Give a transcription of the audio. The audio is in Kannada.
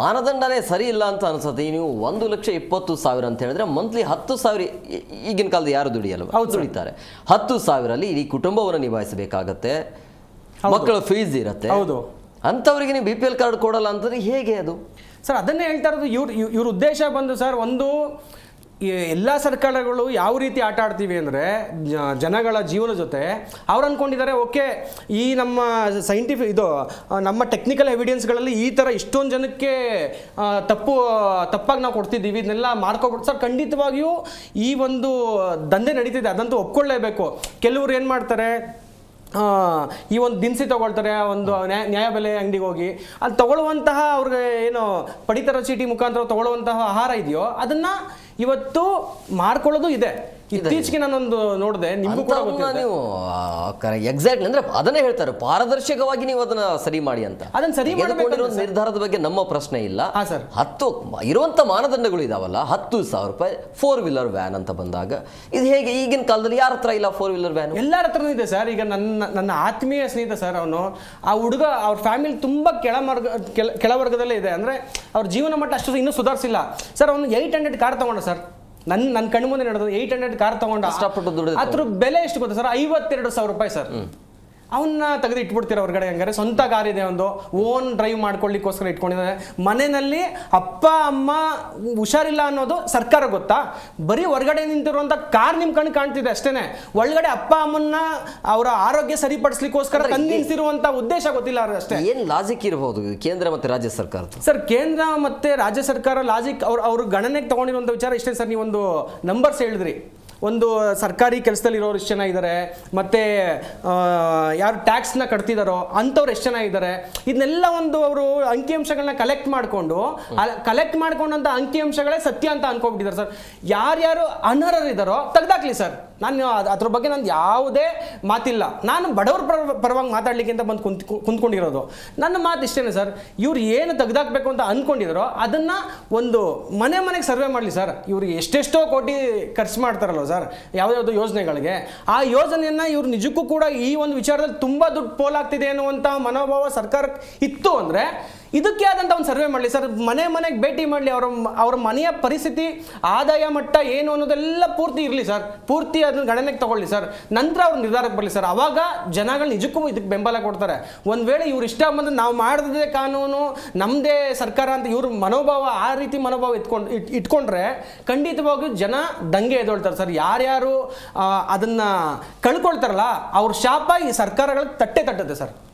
ಮಾನದಂಡನೇ ಸರಿ ಇಲ್ಲ ಅಂತ ಅನಿಸುತ್ತೆ. ನೀವು ಒಂದು ಲಕ್ಷ ಇಪ್ಪತ್ತು ಸಾವಿರ ಅಂತ ಹೇಳಿದ್ರೆ ಮಂತ್ಲಿ ಹತ್ತು ಸಾವಿರ ಈಗಿನ ಕಾಲದ ಯಾರು ದುಡಿಯಲ್ಲ ಹೌದು. ದುಡಿತಾರೆ. ಹತ್ತು ಸಾವಿರಲ್ಲಿ ಇಡೀ ಕುಟುಂಬವನ್ನು ನಿಭಾಯಿಸಬೇಕಾಗತ್ತೆ. ಮಕ್ಕಳ ಫೀಸ್ ಇರುತ್ತೆ. ಹೌದು. ಅಂಥವ್ರಿಗೆ ನೀವು ಬಿ ಪಿ ಎಲ್ ಕಾರ್ಡ್ ಕೊಡಲ್ಲ ಅಂತಂದ್ರೆ ಹೇಗೆ ಅದು? ಸರ್ ಅದನ್ನೇ ಹೇಳ್ತಾ ಇರೋದು ಇವ್ರ ಇವ್ರ ಉದ್ದೇಶ ಬಂದು ಸರ್ ಒಂದು ಎಲ್ಲ ಸರ್ಕಾರಗಳು ಯಾವ ರೀತಿ ಆಟ ಆಡ್ತೀವಿ ಅಂದರೆ ಜನಗಳ ಜೀವನ ಜೊತೆ ಅವ್ರು ಅಂದ್ಕೊಂಡಿದ್ದಾರೆ ಓಕೆ, ಈ ನಮ್ಮ ಸೈಂಟಿಫಿಕ್ ಇದು ನಮ್ಮ ಟೆಕ್ನಿಕಲ್ ಎವಿಡೆನ್ಸ್ಗಳಲ್ಲಿ ಈ ಥರ ಇಷ್ಟೊಂದು ಜನಕ್ಕೆ ತಪ್ಪು, ತಪ್ಪಾಗಿ ನಾವು ಕೊಡ್ತಿದ್ದೀವಿ, ಇದನ್ನೆಲ್ಲ ಮಾಡ್ಕೊಬಿಟ್ಟು ಸರ್, ಖಂಡಿತವಾಗಿಯೂ ಈ ಒಂದು ದಂಧೆ ನಡೀತಿದೆ, ಅದಂತೂ ಒಪ್ಕೊಳ್ಳೇಬೇಕು. ಕೆಲವರು ಏನು ಮಾಡ್ತಾರೆ ಈ ಒಂದು ದಿನಸಿ ತಗೊಳ್ತಾರೆ, ಒಂದು ನ್ಯಾಯ ನ್ಯಾಯಬೆಲೆ ಅಂಗಡಿಗೆ ಹೋಗಿ ಅಲ್ಲಿ ತೊಗೊಳ್ಳುವಂತಹ ಅವ್ರಿಗೆ ಏನು ಪಡಿತರ ಚೀಟಿ ಮುಖಾಂತರ ತಗೊಳ್ಳುವಂತಹ ಆಹಾರ ಇದೆಯೋ, ಅದನ್ನ ಇವತ್ತು ಮಾರ್ಕೊಳ್ಳೋದು ಇದೆ. ಇತ್ತೀಚೆಗೆ ನಾನೊಂದು ನೋಡಿದೆ ನಿಮ್ಗೆ ಕೂಡ ಗೊತ್ತಿದೆ. ನೀವು ಎಕ್ಸಾಕ್ಟ್ಲಿ ಅಂದ್ರೆ ಅದನ್ನೇ ಹೇಳ್ತಾರೆ ಪಾರದರ್ಶಕವಾಗಿ ನೀವು ಅದನ್ನ ಸರಿ ಮಾಡಿ ಅಂತ. ಅದನ್ನ ಸರಿ ತೆಗೆದುಕೊಂಡಿರೋ ನಿರ್ಧಾರದ ಬಗ್ಗೆ ನಮ್ಮ ಪ್ರಶ್ನೆ ಇಲ್ಲ. ಹಾ ಸರ್. ಹತ್ತು ಇರುವಂತ ಮಾನದಂಡಗಳು ಇದಾವಲ್ಲ ಹತ್ತು ಸಾವಿರ ರೂಪಾಯಿ ಫೋರ್ ವೀಲರ್ ವ್ಯಾನ್ ಅಂತ ಬಂದಾಗ ಇದು ಹೇಗೆ ಈಗಿನ ಕಾಲದಲ್ಲಿ ಯಾರ ಹತ್ರ ಇಲ್ಲ ಫೋರ್ ವೀಲರ್ ವ್ಯಾನ್ ಎಲ್ಲರ ಹತ್ರನೂ ಇದೆ ಸರ್. ಈಗ ನನ್ನ ನನ್ನ ಆತ್ಮೀಯ ಸ್ನೇಹಿತ ಸರ್ ಅವನು ಆ ಹುಡುಗ ಅವ್ರ ಫ್ಯಾಮಿಲಿ ತುಂಬಾ ಕೆಳಮರ್ಗ ಕೆಳ ಕೆಳವರ್ಗದಲ್ಲೇ ಇದೆ. ಅಂದ್ರೆ ಅವ್ರ ಜೀವನ ಮಟ್ಟ ಅಷ್ಟು ಇನ್ನೂ ಸುಧಾರಿಸಿಲ್ಲ. ಸರ್ ಅವನು ಏಯ್ಟ್ ಹಂಡ್ರೆಡ್ ಕಾರ್ ತಗೊಂಡ ಸರ್. ನನ್ನ ನನ್ನ ಕಣ್ಣು ಮುಂದೆ ನಡೆದು ಏಯ್ಟ್ ಹಂಡ್ರೆಡ್ ಕಾರ್ ತಗೊಂಡು. ಕಷ್ಟಪಟ್ಟು ದುಡಿದು ಅದ್ರ ಬೆಲೆ ಎಷ್ಟು ಗೊತ್ತಾ ಸರ್? ಐವತ್ತೆರಡು ಸಾವಿರ ರೂಪಾಯಿ ಸರ್. ಅವನ್ನ ತೆಗೆದು ಇಟ್ಬಿಡ್ತೀರ ಹೊರಗಡೆ ಹಂಗಾರೆ? ಸ್ವಂತ ಕಾರ್ ಇದೆ ಒಂದು. ಓನ್ ಡ್ರೈವ್ ಮಾಡ್ಕೊಳ್ಳಿಕ್ಕೋಸ್ಕರ ಇಟ್ಕೊಂಡಿದ್ದಾರೆ ಮನೆಯಲ್ಲಿ ಅಪ್ಪ ಅಮ್ಮ ಹುಷಾರಿಲ್ಲ ಅನ್ನೋದು ಸರ್ಕಾರ ಗೊತ್ತಾ? ಬರೀ ಹೊರಗಡೆ ನಿಂತಿರುವಂತ ಕಾರ್ ನಿಮ್ ಕಣ್ಣು ಕಾಣ್ತಿದೆ ಅಷ್ಟೇನೆ. ಒಳಗಡೆ ಅಪ್ಪ ಅಮ್ಮನ್ನ ಅವರ ಆರೋಗ್ಯ ಸರಿಪಡಿಸ್ಲಿಕ್ಕೋಸ್ಕರ ನಿಲ್ಸಿರುವಂತ ಉದ್ದೇಶ ಗೊತ್ತಿಲ್ಲ ಅವ್ರಿಗೆ ಅಷ್ಟೇ. ಏನು ಲಾಜಿಕ್ ಇರಬಹುದು ಕೇಂದ್ರ ಮತ್ತೆ ರಾಜ್ಯ ಸರ್ಕಾರ ಸರ್ ಕೇಂದ್ರ ಮತ್ತೆ ರಾಜ್ಯ ಸರ್ಕಾರ ಲಾಜಿಕ್ ಅವ್ರ ಅವ್ರ ಗಣನೆಗೆ ತಗೊಂಡಿರುವಂಥ ವಿಚಾರ ಇಷ್ಟೇ ಸರ್ ನೀವೊಂದು ನಂಬರ್ಸ್ ಹೇಳಿದ್ರಿ. ಒಂದು ಸರ್ಕಾರಿ ಕೆಲಸದಲ್ಲಿ ಇರೋರು ಎಷ್ಟು ಜನ ಇದ್ದಾರೆ ಮತ್ತು ಯಾರು ಟ್ಯಾಕ್ಸ್ನ ಕಟ್ತಿದ್ದಾರೋ ಅಂಥವ್ರು ಎಷ್ಟು ಜನ ಇದ್ದಾರೆ ಇದನ್ನೆಲ್ಲ ಒಂದು ಅವರು ಅಂಕಿಅಂಶಗಳನ್ನ ಕಲೆಕ್ಟ್ ಮಾಡಿಕೊಂಡು ಕಲೆಕ್ಟ್ ಮಾಡ್ಕೊಂಡಂಥ ಅಂಕಿಅಂಶಗಳೇ ಸತ್ಯ ಅಂತ ಅನ್ಕೊಂಡ್ಬಿಟ್ಟಿದ್ದಾರೆ ಸರ್. ಯಾರ್ಯಾರು ಅನರ್ಹರಿದ್ದಾರೋ ತೆಗ್ದಾಕ್ಲಿ ಸರ್. ನಾನು ಅದ್- ಅದ್ರ ಬಗ್ಗೆ ನಂದು ಯಾವುದೇ ಮಾತಿಲ್ಲ. ನಾನು ಬಡವ್ರ ಪರ ಪರವಾಗಿ ಮಾತಾಡಲಿಕ್ಕೆ ಅಂತ ಬಂದು ಕುಂತ್ ಕುಂತ್ಕೊಂಡಿರೋದು. ನನ್ನ ಮಾತು ಇಷ್ಟೇನೆ ಸರ್. ಇವ್ರು ಏನು ತೆಗೆದಾಕಬೇಕು ಅಂತ ಅಂದ್ಕೊಂಡಿದ್ರೋ ಅದನ್ನು ಒಂದು ಮನೆ ಮನೆಗೆ ಸರ್ವೆ ಮಾಡಲಿ ಸರ್. ಇವ್ರಿಗೆ ಎಷ್ಟೆಷ್ಟೋ ಕೋಟಿ ಖರ್ಚು ಮಾಡ್ತಾರಲ್ಲ ಸರ್ ಯಾವ್ದಾವುದು ಯೋಜನೆಗಳಿಗೆ. ಆ ಯೋಜನೆಯನ್ನು ಇವ್ರು ನಿಜಕ್ಕೂ ಕೂಡ ಈ ಒಂದು ವಿಚಾರದಲ್ಲಿ ತುಂಬ ದುಡ್ಡು ಪೋಲಾಗ್ತಿದೆ ಅನ್ನುವಂಥ ಮನೋಭಾವ ಸರ್ಕಾರಕ್ಕೆ ಇತ್ತು ಅಂದ್ರೆ ಇದಕ್ಕೆ ಆದಂಥ ಒಂದು ಸರ್ವೆ ಮಾಡಲಿ. ಸರ್, ಮನೆ ಮನೆಗೆ ಭೇಟಿ ಮಾಡಲಿ. ಅವರ ಅವ್ರ ಮನೆಯ ಪರಿಸ್ಥಿತಿ, ಆದಾಯ ಮಟ್ಟ ಏನು ಅನ್ನೋದೆಲ್ಲ ಪೂರ್ತಿ ಇರಲಿ ಸರ್. ಪೂರ್ತಿ ಅದನ್ನ ಗಣನೆಗೆ ತಗೊಳ್ಳಿ ಸರ್. ನಂತರ ಅವ್ರ ನಿರ್ಧಾರಕ್ಕೆ ಬರಲಿ ಸರ್. ಅವಾಗ ಜನಗಳು ನಿಜಕ್ಕೂ ಇದಕ್ಕೆ ಬೆಂಬಲ ಕೊಡ್ತಾರೆ. ಒಂದು ವೇಳೆ ಇವ್ರು ಇಷ್ಟ ಬಂದು ನಾವು ಮಾಡಿದ್ರೆ ಕಾನೂನು ನಮ್ಮದೇ ಸರ್ಕಾರ ಅಂತ ಇವ್ರ ಮನೋಭಾವ, ಆ ರೀತಿ ಮನೋಭಾವ ಇಟ್ಕೊಂಡು ಇಟ್, ಇಟ್ಕೊಂಡ್ರೆ ಖಂಡಿತವಾಗಿಯೂ ಜನ ದಂಗೆ ಎದ್ದೊಳ್ತಾರೆ ಸರ್. ಯಾರ್ಯಾರು ಅದನ್ನ ಕಳ್ಕೊಳ್ತಾರಲ್ಲ, ಅವ್ರ ಶಾಪ ಈ ಸರ್ಕಾರಗಳಿಗೆ ತಟ್ಟೆ ತಟ್ಟುತ್ತೆ ಸರ್.